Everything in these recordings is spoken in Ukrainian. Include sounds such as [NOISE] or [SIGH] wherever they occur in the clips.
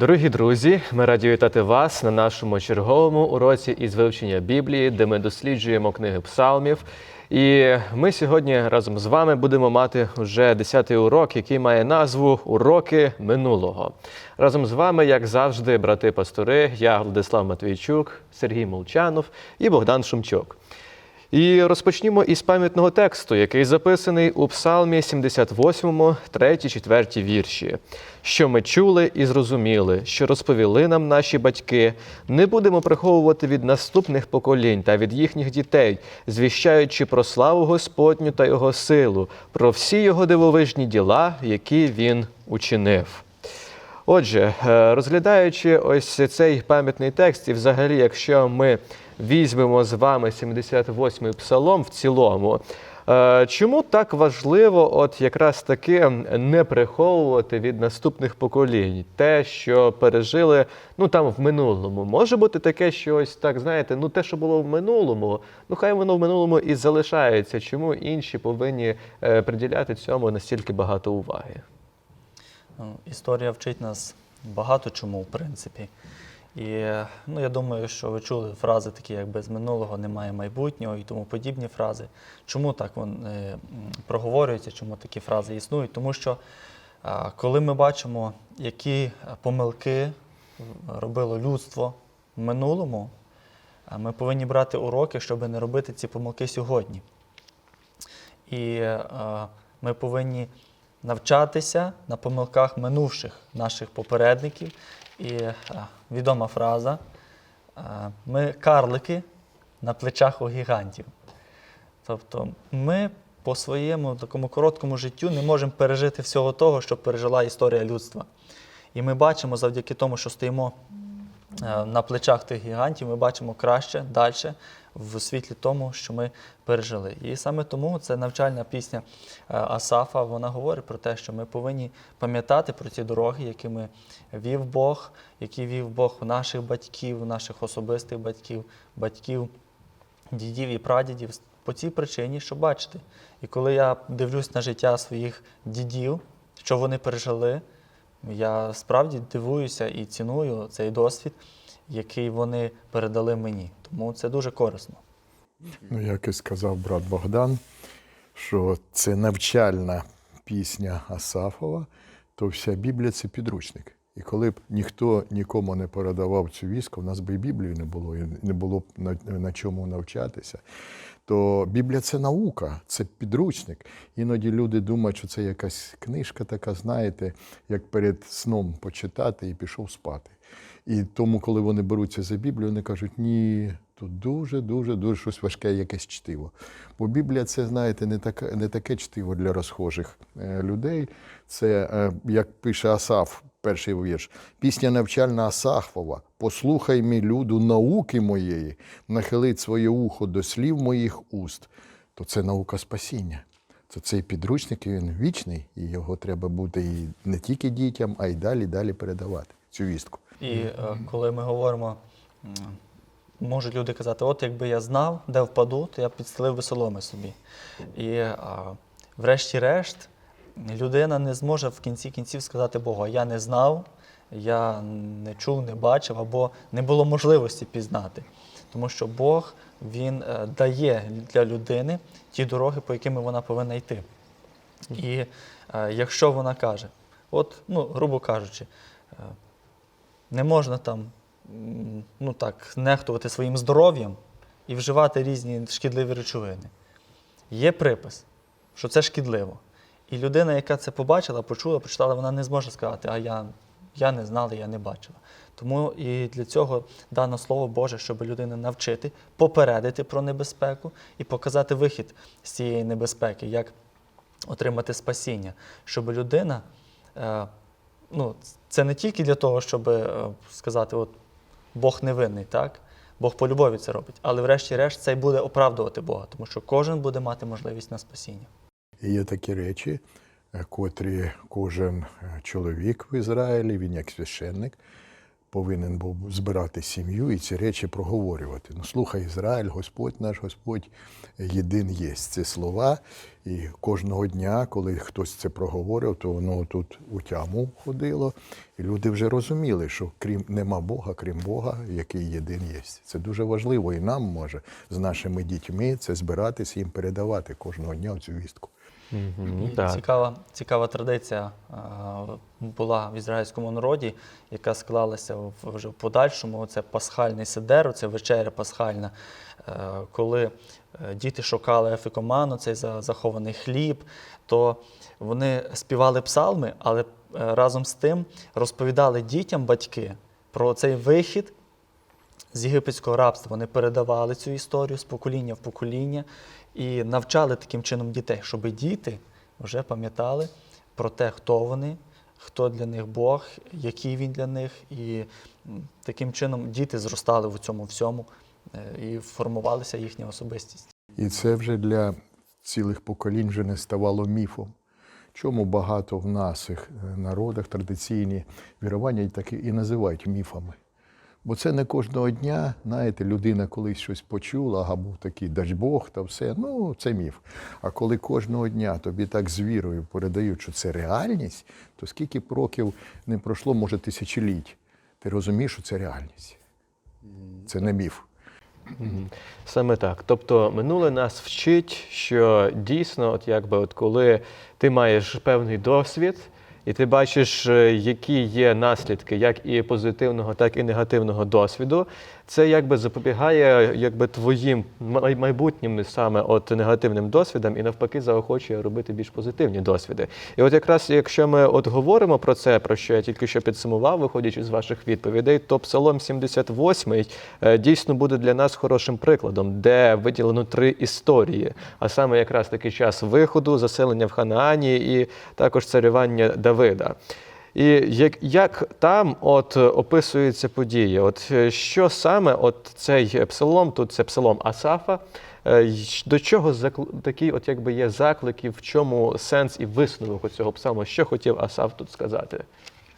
Дорогі друзі, ми раді вітати вас на нашому черговому уроці із вивчення Біблії, де ми досліджуємо книги псалмів. І ми сьогодні разом з вами будемо мати вже 10-й урок, який має назву Уроки минулого. Разом з вами, як завжди, брати-пастори, я Владислав Матвійчук, Сергій Молчанов і Богдан Шумчук. І розпочнімо із пам'ятного тексту, який записаний у Псалмі 78, 3, 4 вірші. Що ми чули і зрозуміли, що розповіли нам наші батьки, не будемо приховувати від наступних поколінь та від їхніх дітей, звіщаючи про славу Господню та Його силу, про всі його дивовижні діла, які він учинив. Отже, е, розглядаючи ось цей пам'ятний текст, і взагалі, якщо ми візьмемо з вами 78-й псалом в цілому, е, чому так важливо, от якраз таки не приховувати від наступних поколінь те, що пережили ну там в минулому? Може бути таке, що ось так знаєте, ну те, що було в минулому, ну хай воно в минулому і залишається. Чому інші повинні е, приділяти цьому настільки багато уваги? Ну, Історія вчить нас багато чому, в принципі. І ну, я думаю, що ви чули фрази такі, як без минулого немає майбутнього і тому подібні фрази. Чому так вони е, проговорюються, чому такі фрази існують? Тому що коли ми бачимо, які помилки робило людство в минулому, ми повинні брати уроки, щоб не робити ці помилки сьогодні. І ми повинні навчатися на помилках минувших наших попередників. І е, відома фраза: е, ми карлики на плечах у гігантів. Тобто ми по своєму такому короткому життю не можемо пережити всього того, що пережила історія людства. І ми бачимо завдяки тому, що стоїмо е, на плечах тих гігантів, ми бачимо краще, далі, в світлі тому, що ми пережили. І саме тому це навчальна пісня е, Асафа, вона говорить про те, що ми повинні пам'ятати про ті дороги, якими вів Бог, які вів Бог у наших батьків, у наших особистих батьків, батьків, дідів і прадідів. По цій причині, що бачите. І коли я дивлюсь на життя своїх дідів, що вони пережили, я справді дивуюся і ціную цей досвід, який вони передали мені. Тому це дуже корисно. Ну, як і сказав брат Богдан, що це навчальна пісня Асафова, то вся Біблія це підручник. І коли б ніхто нікому не передавав цю віску, в нас би і Біблії не було, і не було б на, на чому навчатися. То Біблія це наука, це підручник. Іноді люди думають, що це якась книжка така, знаєте, як перед сном почитати і пішов спати. І тому, коли вони беруться за Біблію, вони кажуть, ні, тут дуже, дуже, щось важке, якесь чтиво. Бо Біблія це, знаєте, не таке, не таке чтиво для розхожих е, людей. Це, е, як пише Асаф, перший вірш, пісня навчальна Асафова. Послухай мій люду науки моєї, нахилить своє ухо до слів моїх уст. То це наука спасіння. То цей підручник він вічний, і його треба бути і не тільки дітям, а й далі, далі передавати цю вістку. І е, коли ми говоримо, можуть люди казати, от якби я знав, де впаду, то я підстелив би соломи собі. І а, врешті-решт, людина не зможе в кінці кінців сказати Богу, я не знав, я не чув, не бачив, або не було можливості пізнати. Тому що Бог Він е, дає для людини ті дороги, по якими вона повинна йти. І е, якщо вона каже, от, ну, грубо кажучи, е, не можна там ну так, нехтувати своїм здоров'ям і вживати різні шкідливі речовини. Є припис, що це шкідливо. І людина, яка це побачила, почула, прочитала, вона не зможе сказати, а я, я не знала, я не бачила. Тому і для цього дано слово Боже, щоб людину навчити, попередити про небезпеку і показати вихід з цієї небезпеки, як отримати спасіння, щоб людина. Ну, це не тільки для того, щоб е, сказати, от Бог невинний, так? Бог по любові це робить, але врешті-решт це й буде оправдувати Бога, тому що кожен буде мати можливість на спасіння. Є такі речі, е, котрі кожен е, чоловік в Ізраїлі, він як священник, повинен був збирати сім'ю і ці речі проговорювати. Ну, слухай, Ізраїль, Господь наш Господь єдин є. Це слова. І кожного дня, коли хтось це проговорив, то воно тут у тяму ходило. І люди вже розуміли, що крім нема Бога, крім Бога, який єдин є. Це дуже важливо і нам може з нашими дітьми це збиратися їм передавати кожного дня цю вістку. І Так. Цікава, цікава традиція е, була в ізраїльському народі, яка склалася в- вже в подальшому. Це пасхальний седер, це вечеря пасхальна, е, коли е, діти шукали ефікоману, цей за- захований хліб, то вони співали псалми, але е, разом з тим розповідали дітям батьки про цей вихід з єгипетського рабства. Вони передавали цю історію з покоління в покоління і навчали таким чином дітей, щоб діти вже пам'ятали про те, хто вони, хто для них Бог, який він для них. І таким чином діти зростали в цьому всьому е, і формувалася їхня особистість. І це вже для цілих поколінь вже не ставало міфом. Чому багато в наших е, народах традиційні вірування так і і називають міфами. Бо це не кожного дня, знаєте, людина колись щось почула, ага, був такий дажбог та все. Ну, це міф. А коли кожного дня тобі так з вірою передають, що це реальність, то скільки б років не пройшло, може, тисячоліть. Ти розумієш, що це реальність. Це не міф. Саме так. Тобто минуле нас вчить, що дійсно, от якби от коли ти маєш певний досвід, і ти бачиш, е, які є наслідки як і позитивного, так і негативного досвіду, це якби запобігає якби твоїм майбутнім саме от негативним досвідам і навпаки заохочує робити більш позитивні досвіди. І от якраз якщо ми от говоримо про це, про що я тільки що підсумував, виходячи з ваших відповідей, то Псалом 78 е, дійсно буде для нас хорошим прикладом, де виділено три історії, а саме якраз таки час виходу, заселення в Ханаані і також царювання Давида. І як, як там от описуються події? От е, що саме от цей псалом, тут це псалом Асафа, е, до чого такий от якби є заклик, і в чому сенс і висновок цього псалму? Що хотів Асаф тут сказати?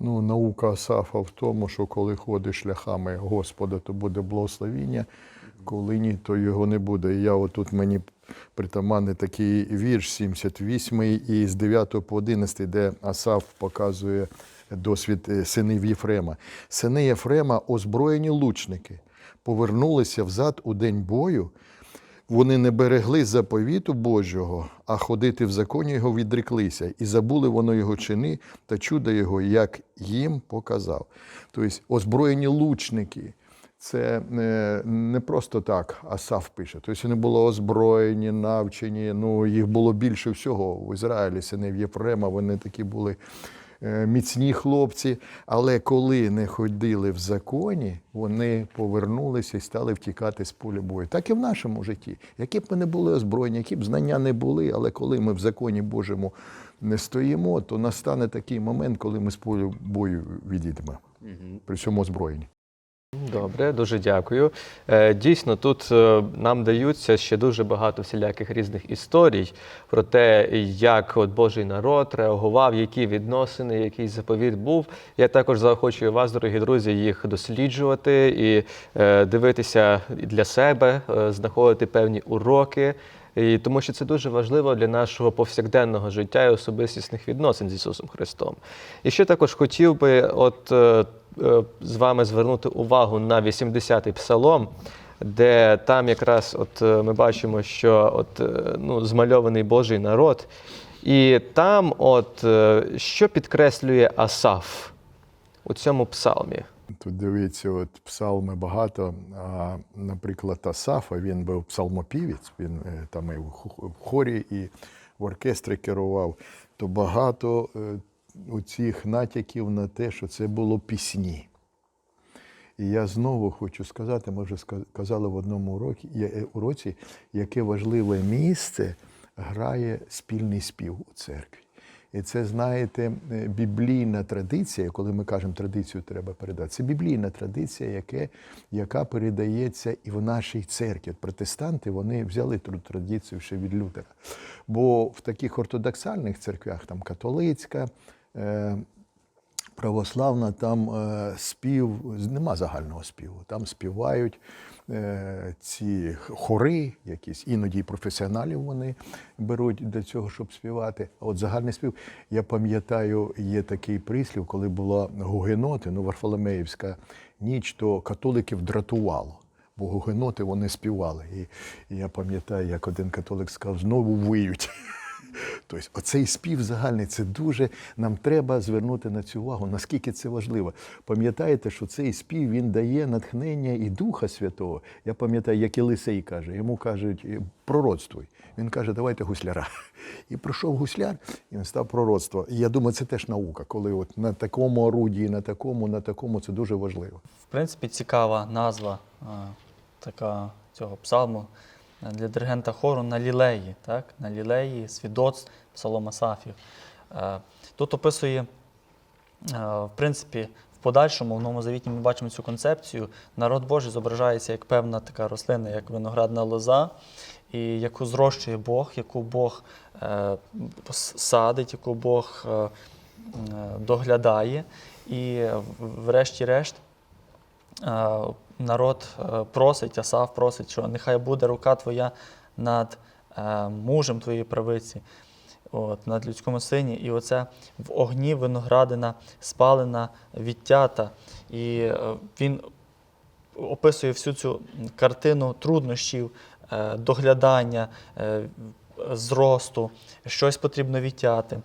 Ну, наука Асафа в тому, що коли ходиш шляхами Господа, то буде благословіння, коли ні, то його не буде. І я отут мені притаманний такий вірш 78 і з 9 по 11, де Асаф показує досвід е, синів Єфрема. Сини Єфрема, озброєні лучники, повернулися взад у день бою. Вони не берегли заповіту Божого, а ходити в законі його відреклися, і забули воно його чини та чудо його, як їм показав. Тобто, озброєні лучники. Це не, не просто так Асаф пише. Тобто вони були озброєні, навчені. Ну, їх було більше всього в Ізраїлі, синів Єфрема, вони такі були е, міцні хлопці. Але коли не ходили в законі, вони повернулися і стали втікати з поля бою. Так і в нашому житті. Які б ми не були озброєні, які б знання не були, але коли ми в законі Божому не стоїмо, то настане такий момент, коли ми з поля бою відійдемо. При цьому озброєні. Добре, дуже дякую. Е, Дійсно, тут е, нам даються ще дуже багато всіляких різних історій про те, як от Божий народ реагував, які відносини, який заповіт був. Я також заохочую вас, дорогі друзі, їх досліджувати і е, дивитися для себе, знаходити певні уроки. І тому що це дуже важливо для нашого повсякденного життя і особистісних відносин з Ісусом Христом. І ще також хотів би от, е, е, з вами звернути увагу на 80-й псалом, де там якраз от, е, ми бачимо, що от, ну, змальований Божий народ. І там, от, що підкреслює Асаф у цьому псалмі? Тут дивіться, от псалми багато. А, наприклад, Асафа, він був псалмопівець, він е, там і в хорі, і в оркестрі керував. То багато е, у цих натяків на те, що це було пісні. І я знову хочу сказати, ми вже казали в одному уроці, е, уроці, яке важливе місце грає спільний спів у церкві. І це, знаєте, е, біблійна традиція, коли ми кажемо, традицію треба передати. Це біблійна традиція, яке, яка передається і в нашій церкві. От Протестанти вони взяли ту традицію ще від Лютера. Бо в таких ортодоксальних церквях, там католицька, е, православна, там е, спів, нема загального співу. Там співають ці хори, якісь, іноді професіоналів вони беруть для цього, щоб співати. А от загальний спів, я пам'ятаю, є такий прислів, коли була гугеноти, ну, Варфоломеївська ніч, то католиків дратувало. Бо гугеноти вони співали. І я пам'ятаю, як один католик сказав, знову виють. Тобто, оцей спів загальний це дуже нам треба звернути на цю увагу, наскільки це важливо. Пам'ятаєте, що цей спів він дає натхнення і Духа Святого. Я пам'ятаю, як Єлисей каже, йому кажуть, «Е, пророцтвуй. Він каже, давайте гусляра. [LAUGHS] І пройшов гусляр, і він став пророцтво. І я думаю, це теж наука, коли от на такому орудії, на такому, на такому це дуже важливо. В принципі, цікава назва така цього псалму е, для диригента хору на лілеї, так? на лілеї свідоцтв Псалом Асафів. Е, Тут описує, е, в принципі, в подальшому, в Новому Завіті ми бачимо цю концепцію. Народ Божий зображається як певна така рослина, як виноградна лоза, і яку зрощує Бог, яку Бог е, садить, яку Бог е, е, доглядає. І е, врешті-решт е, народ е, просить, Асав просить, що нехай буде рука твоя над е, мужем твоєї правиці, от, над людському сині. І оце в огні виноградина спалена відтята. І е, він описує всю цю картину труднощів, доглядання, зросту, щось потрібно відтяти.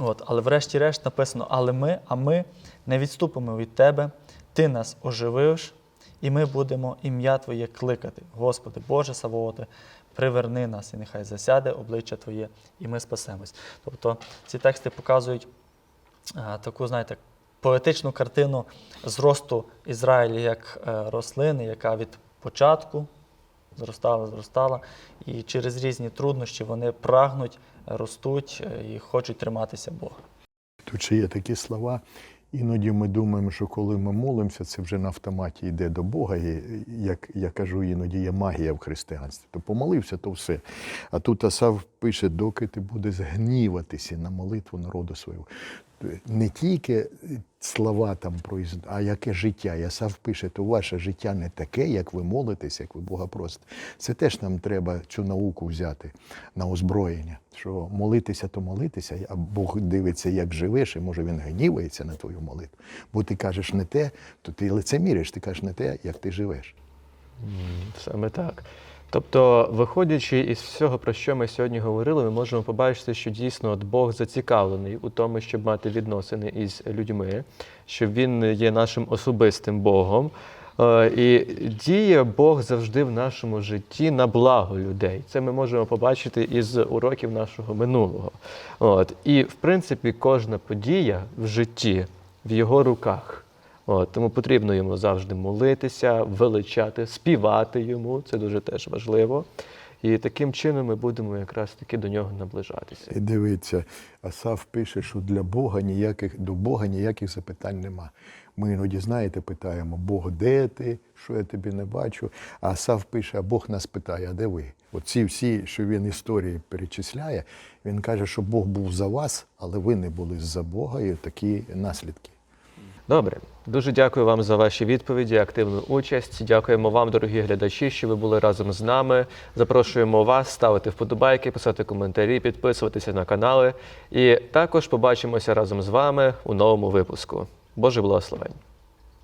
От, але врешті-решт написано: але ми, а ми не відступимо від тебе, ти нас оживиш, і ми будемо ім'я Твоє кликати. Господи, Боже Савооте, приверни нас, і нехай засяде обличчя Твоє, і ми спасемось. Тобто ці тексти показують а, таку, знаєте, поетичну картину зросту Ізраїля як е, рослини, яка від початку зростала, зростала, і через різні труднощі вони прагнуть, ростуть е, і хочуть триматися Бога. Тут ще є такі слова. Іноді ми думаємо, що коли ми молимося, це вже на автоматі йде до Бога. І як я кажу, іноді є магія в християнстві. То помолився, то все. А тут Асав пише, доки ти будеш гніватися на молитву народу свого. Не тільки слова там произ... а яке життя. І Асав пише, то ваше життя не таке, як ви молитесь, як ви Бога просите. Це теж нам треба цю науку взяти на озброєння. Що молитися, то молитися, а Бог дивиться, як живеш, і може він гнівається на твою молитву. Бо ти кажеш не те, то ти лицеміриш, ти кажеш не те, як ти живеш. Саме так. Тобто, виходячи із всього, про що ми сьогодні говорили, ми можемо побачити, що дійсно от Бог зацікавлений у тому, щоб мати відносини із людьми, що Він є нашим особистим Богом. Е, І діє Бог завжди в нашому житті на благо людей. Це ми можемо побачити із уроків нашого минулого. От. І, в принципі, кожна подія в житті в його руках. От, тому потрібно йому завжди молитися, величати, співати йому. Це дуже теж важливо. І таким чином ми будемо якраз таки до нього наближатися. І дивіться, Асав пише, що для Бога ніяких до Бога ніяких запитань нема. Ми іноді, знаєте, питаємо, Бог, де ти? Що я тобі не бачу? А Асав пише, а Бог нас питає, а де ви? Оці всі, що він історії перечисляє, він каже, що Бог був за вас, але ви не були за Бога, і такі наслідки. Добре, дуже дякую вам за ваші відповіді, активну участь. Дякуємо вам, дорогі глядачі, що ви були разом з нами. Запрошуємо вас ставити вподобайки, писати коментарі, підписуватися на канали. І також побачимося разом з вами у новому випуску. Боже благословень!